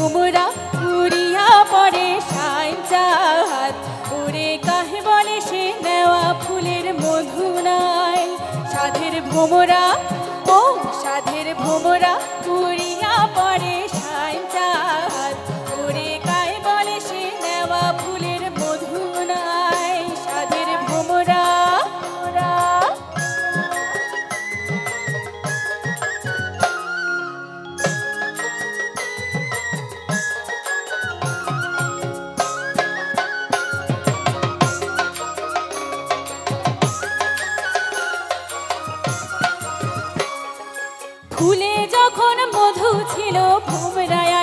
ভুমরা উড়িয়া পরে সাইন উড়ে কাহে বলে সে নেওয়া ফুলের মধু নাই। সাধের ভোমরা, ও সাধের ভোমরা ফুলে যখন মধু ছিল ভোমরায়া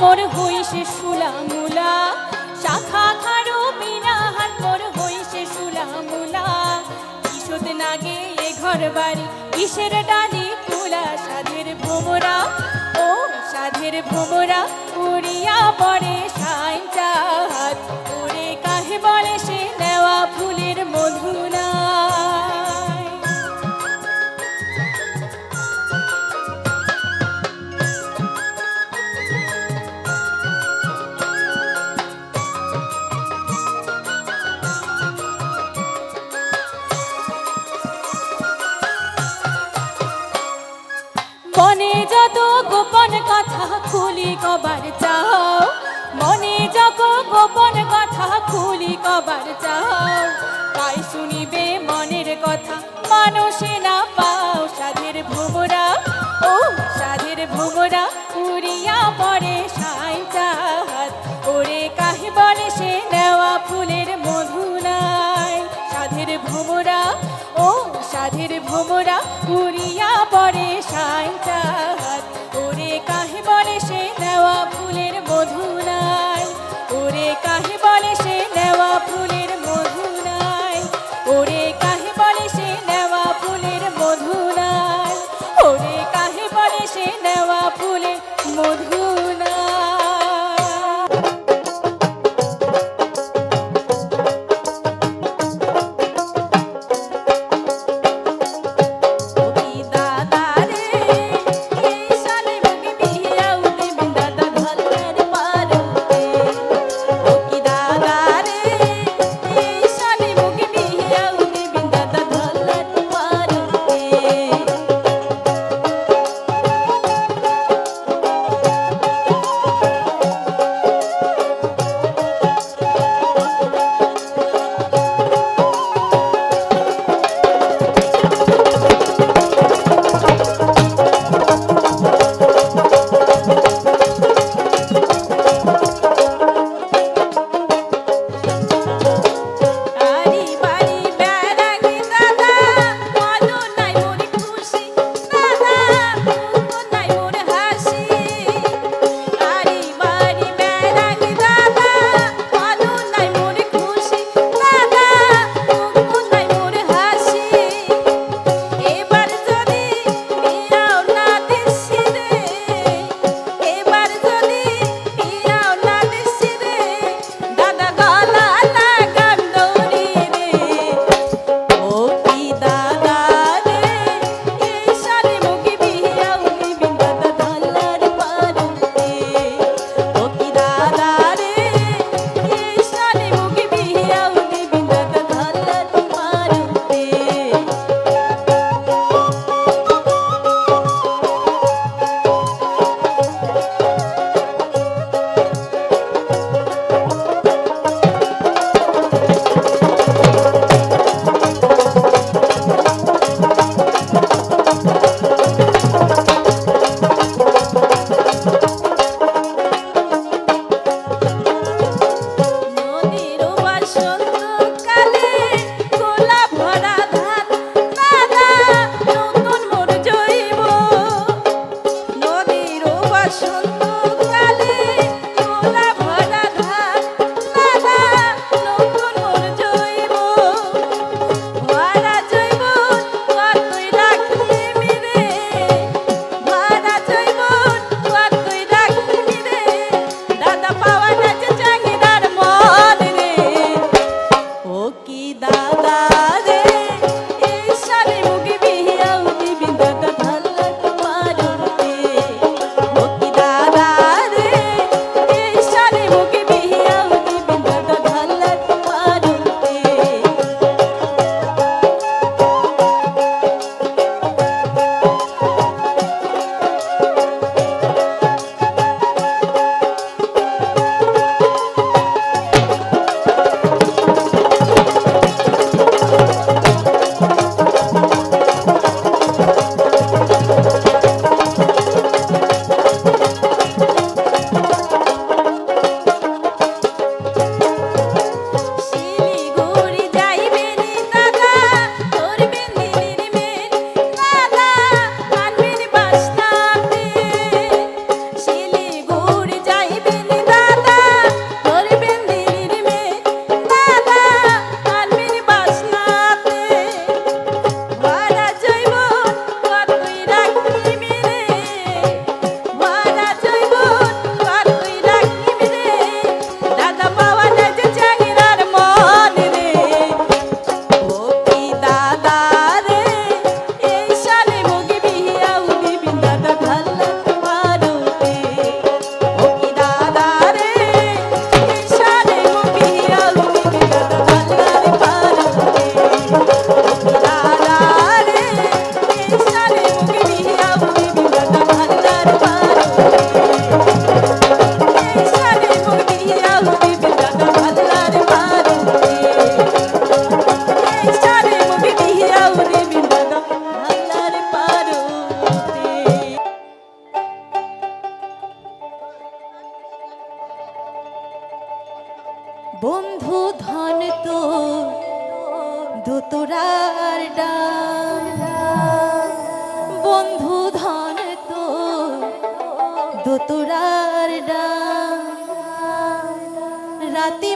মোর হইছে শুলা মুলা শাখা খাড়ো বিনা হাত মোর হইছে শুলা মুলা কিশোদ নাগে এ ঘর বাড়ি কিসের ডালি তুলা সাধের ভোমরা। ও সাধের ভোমরা, উড়িয়া পড়ে সাইন চাঁদ ওরে কাহে বলে সে নেওয়া ফুলের মধু কবার চাও। মনে যত গোপন কথা খুলি কবার চাও। তাই শুনিবে মনের কথা, মানুষে না পাও। সাধের ভোমরা, ও সাধের ভোমরা, উড়িয়া পড়ে সাই চাহাত ওরে কাহে বলে সে নেওয়া ফুলের মধু নাই। সাধের ভোমরা, ও সাধের ভোমরা, উড়িয়া পড়ে সাই চাহাত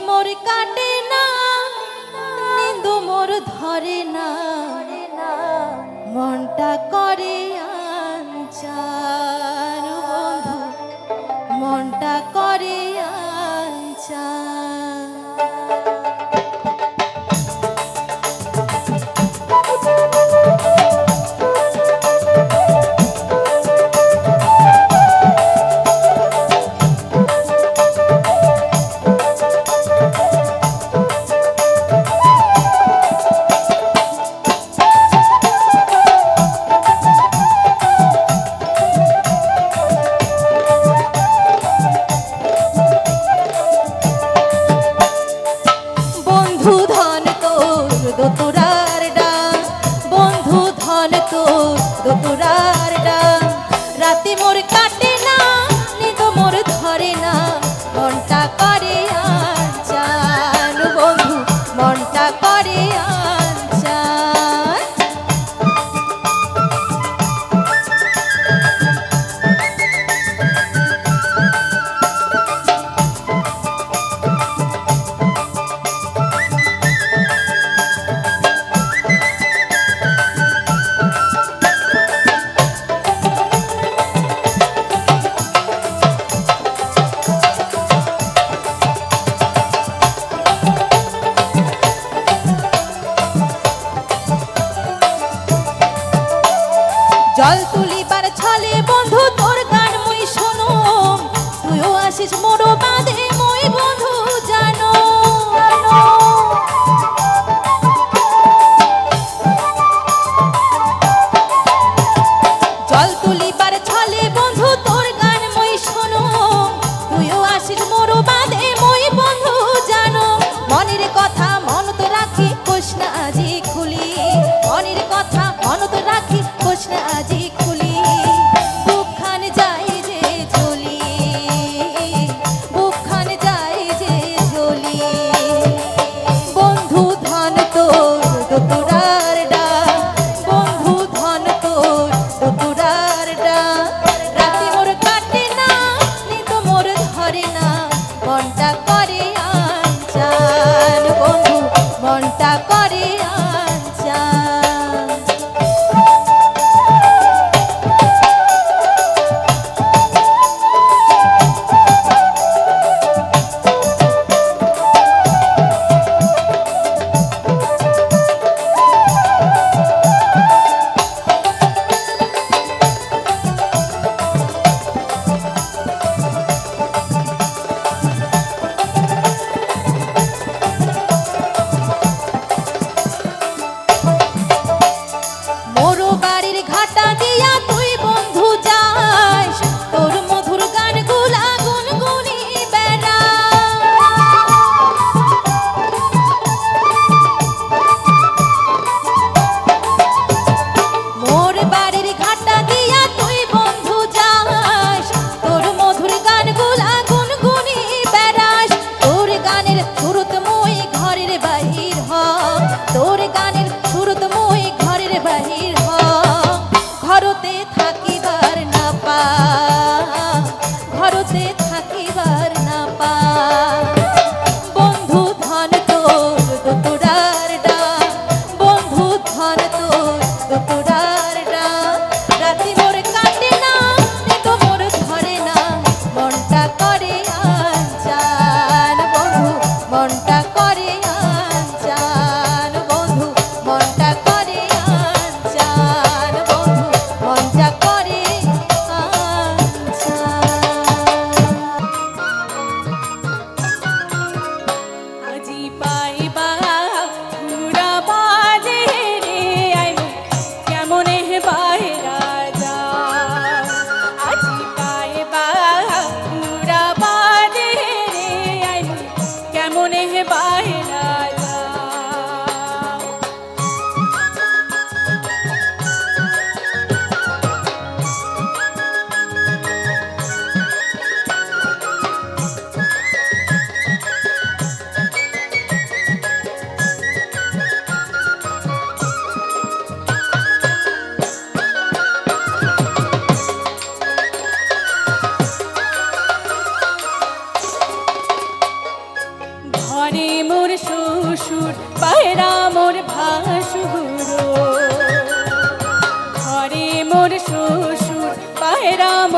মোর কাটে না নিন্দু মোর ধরে না। মনটা করে আনচার বন্ধু মনটা করে আ মন তো আছিস মোর করে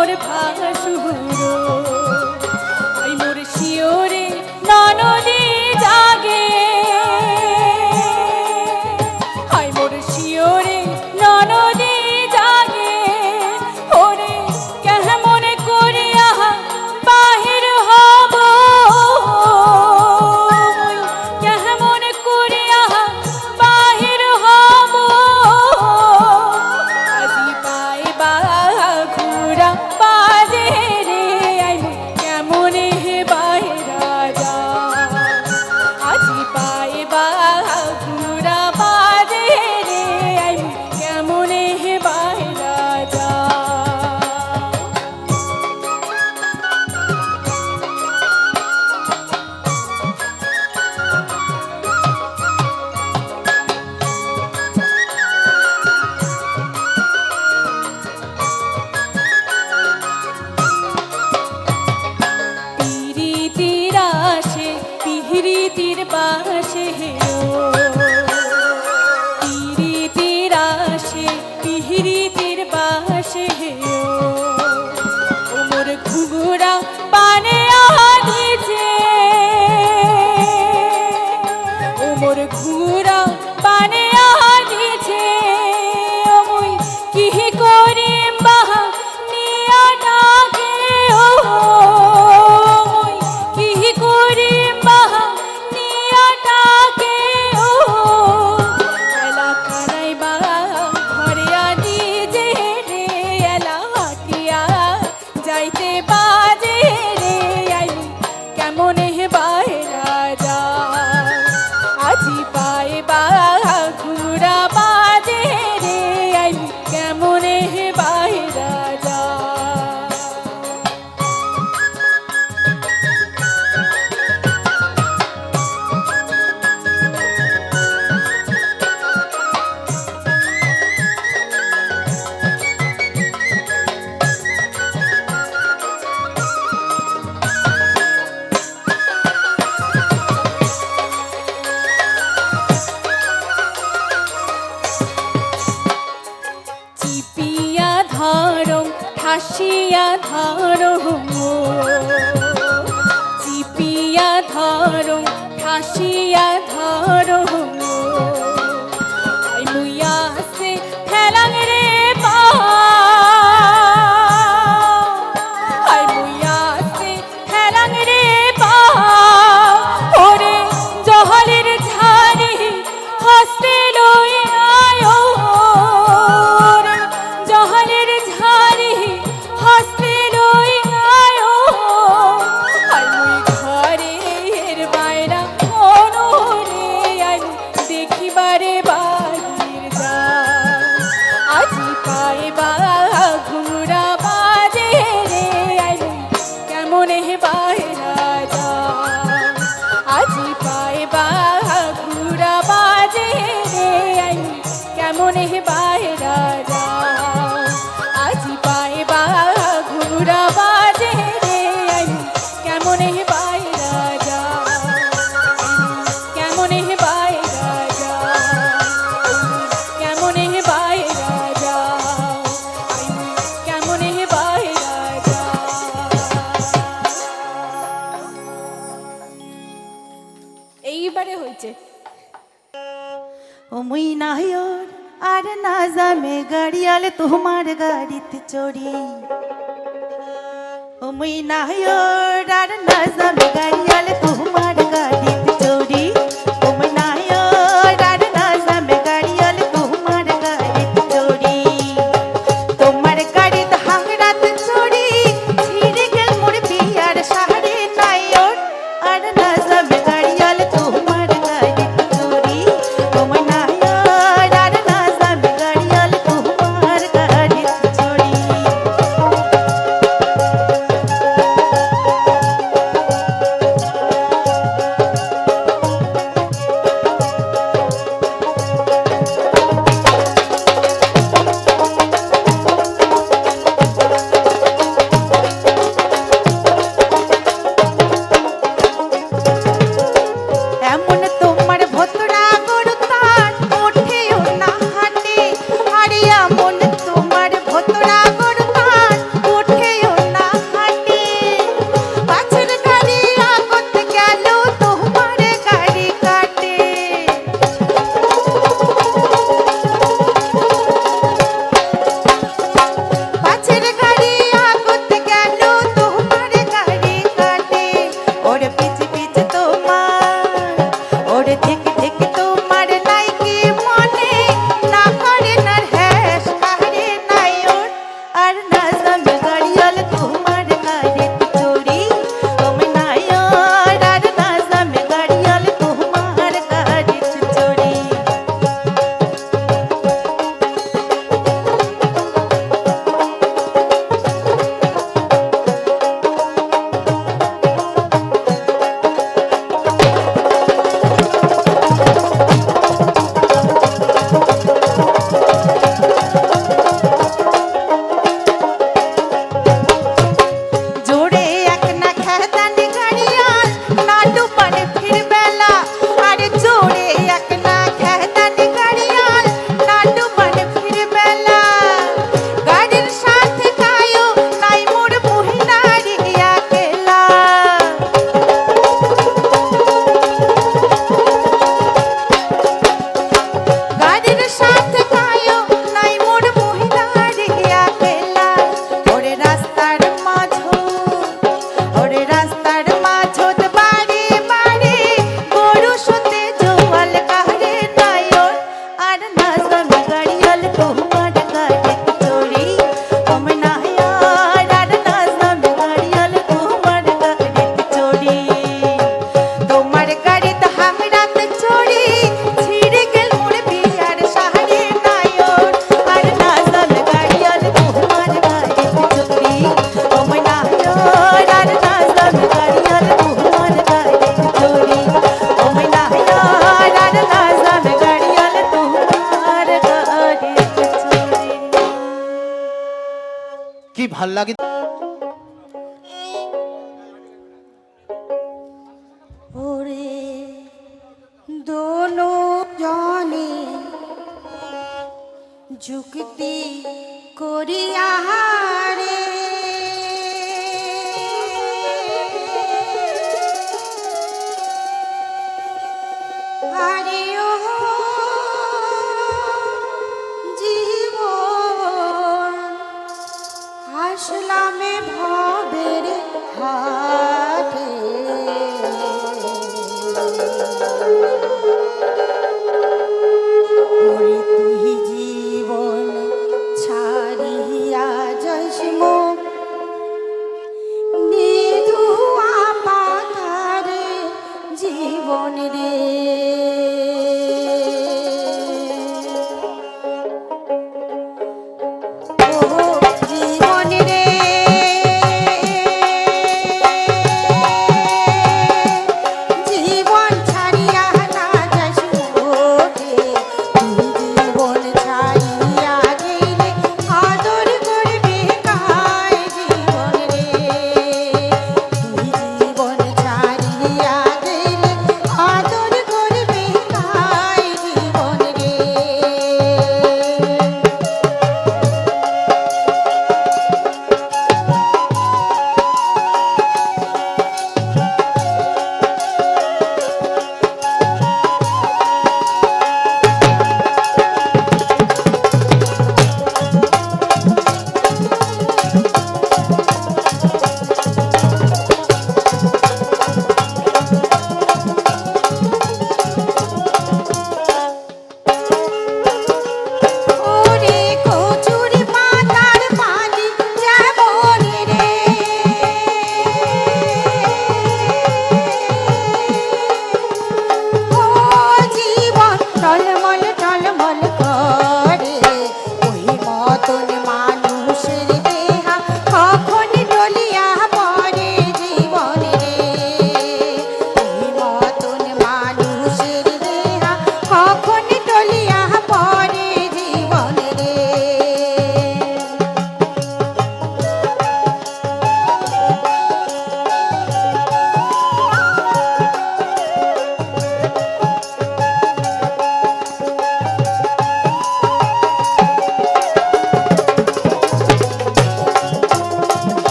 মোর ভাসুর ওই ধরো ঠাসিয়া ধরো। তোমার গাড়িতে চড়ি। ও মুই না জামে গাড়িয়ালে তোমার